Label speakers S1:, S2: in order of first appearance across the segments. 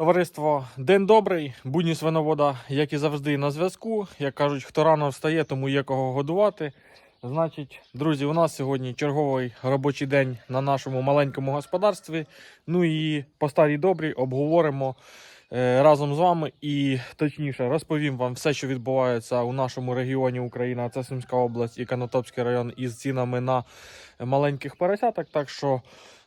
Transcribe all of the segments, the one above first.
S1: Товариство, день добрий, будні свиновода, як і завжди, на зв'язку. Як кажуть, хто рано встає, тому є кого годувати. Значить, друзі, у нас сьогодні черговий робочий день на нашому маленькому господарстві. Ну і по старій добрій обговоримо е, разом з вами і точніше розповім вам все, що відбувається у нашому регіоні України, а це Сумська область і Канатопський район із цінами на маленьких поросяток. Так що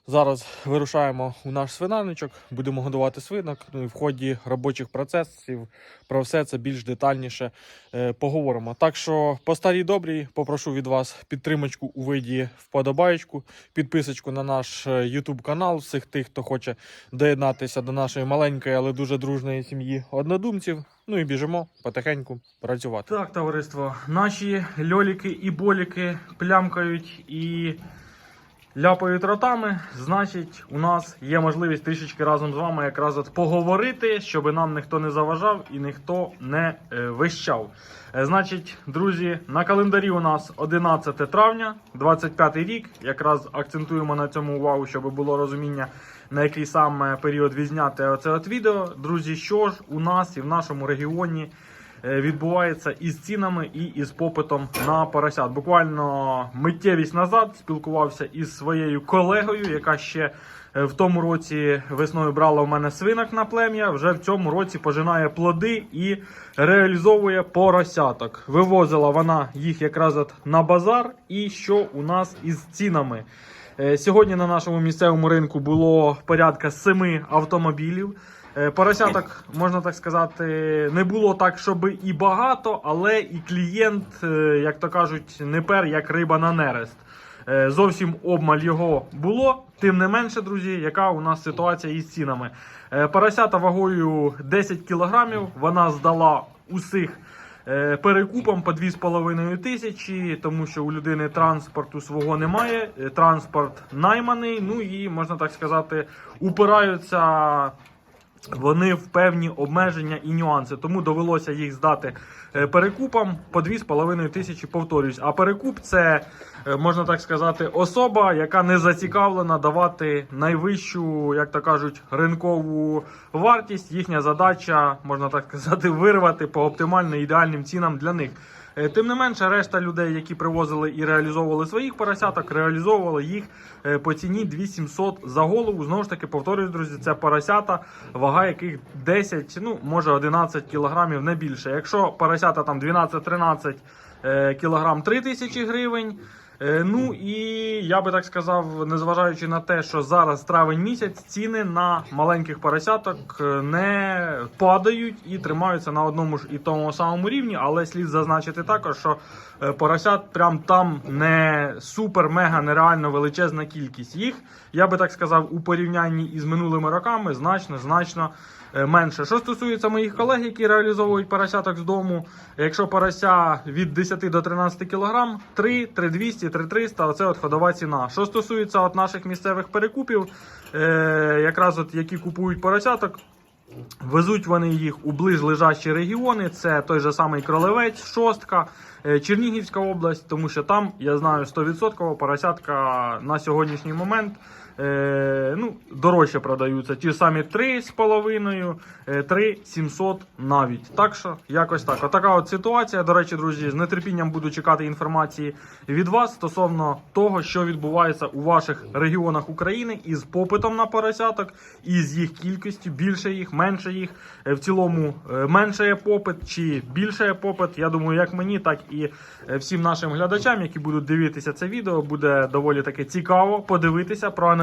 S1: Зараз вирушаємо у наш свинарничок, будемо годувати свинок. Ну і в ході робочих процесів про все це більш детальніше е, поговоримо. Так що по старій добрій попрошу від вас підтримочку у виді вподобаєчку, підписочку на наш е, YouTube канал, всіх тих, хто хоче доєднатися до нашої маленької, але дуже дружної сім'ї однодумців. Ну і біжимо потихеньку працювати. Так, товариство, наші льоліки і боліки плямкають і ляпають ротами, значить, у нас є можливість трішечки разом з вами якраз от поговорити, щоб нам ніхто не заважав і ніхто не е, вищав. Е, значить, друзі, на календарі у нас 11 травня, 25 рік. Якраз акцентуємо на цьому увагу, щоб було розуміння, на який саме період відзняти оце от відео. Друзі, що ж у нас і в нашому регіоні відбувається із цінами і із попитом на поросят. Буквально миттєвість назад спілкувався із своєю колегою, яка ще е, в тому році весною брала у мене свинок на плем'я. Вже в цьому році пожинає плоди і реалізовує поросяток. Вивозила вона їх якраз на базар. І що у нас із цінами? Е, Сьогодні на нашому місцевому ринку було порядка семи автомобілів. Е, Поросяток, можна так сказати, не було так, щоб і багато, але і клієнт, е, як то кажуть, не пер, як риба на нерест. Зовсім обмаль його було. Тим не менше, друзі, яка у нас ситуація із цінами. Поросята вагою 10 кілограмів. Вона здала усіх перекупом по 2,5 тисячі, тому що у людини транспорту свого немає. е, Транспорт найманий. Ну і можна так сказати, упираються вони в певні обмеження і нюанси. Тому довелося їх здати е, перекупам по 2,5 тисячі, повторюсь. А перекуп це, е, можна так сказати, особа, яка не зацікавлена давати найвищу, як то кажуть, ринкову вартість. Їхня задача, можна так сказати, вирвати по оптимально ідеальним цінам для них. Е, Тим не менше, решта людей, які привозили і реалізовували своїх поросяток, реалізовували їх е, по ціні 2700 за голову. Знову ж таки, повторюсь, друзі, це поросята, вага яких 10, ну може 11 кілограмів, не більше. Якщо поросята там 12-13 е, кілограм 3000 гривень. Е, Ну і я би так сказав, незважаючи на те, що зараз травень місяць, ціни на маленьких поросяток е, не падають і тримаються на одному ж і тому самому рівні, але слід зазначити також, що е, поросят прям там не супер-мега нереально величезна кількість їх. Я би так сказав, у порівнянні із минулими роками значно значно менше. Що стосується моїх колег, які реалізовують поросяток з дому, якщо порося від 10 до 13 кг, 3, 3200, 3300 оце от ходова ціна. Що стосується от наших місцевих перекупів, е, якраз от які купують поросяток. Везуть вони їх у ближлежащі регіони. Це той же самий Кролевець, Шостка, е, Чернігівська область, тому що там я знаю 100% поросятка на сьогоднішній момент е, ну, дорожче продаються. Ті самі 3,5, е, 3,700 навіть. Так що, якось так. Отака от ситуація. До речі, друзі, з нетерпінням буду чекати інформації від вас стосовно того, що відбувається у ваших регіонах України із попитом на поросяток, і з їх кількістю, більше їх, менше їх. Е, В цілому е, менше є попит чи більше є попит. Я думаю, як мені, так і е, всім нашим глядачам, які будуть дивитися це відео, буде доволі таки цікаво подивитися, проаналізувати,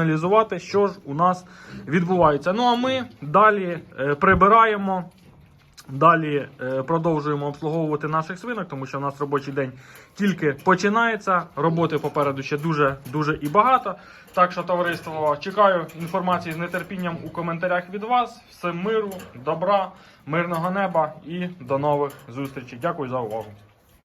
S1: що ж у нас відбувається. Ну а ми далі е, прибираємо. Далі е, продовжуємо обслуговувати наших свинок, тому що у нас робочий день тільки починається. Роботи попереду ще дуже дуже і багато. Так що, товариство, чекаю інформації з нетерпінням у коментарях від вас. Всім миру, добра, мирного неба і до нових зустрічей. Дякую за увагу.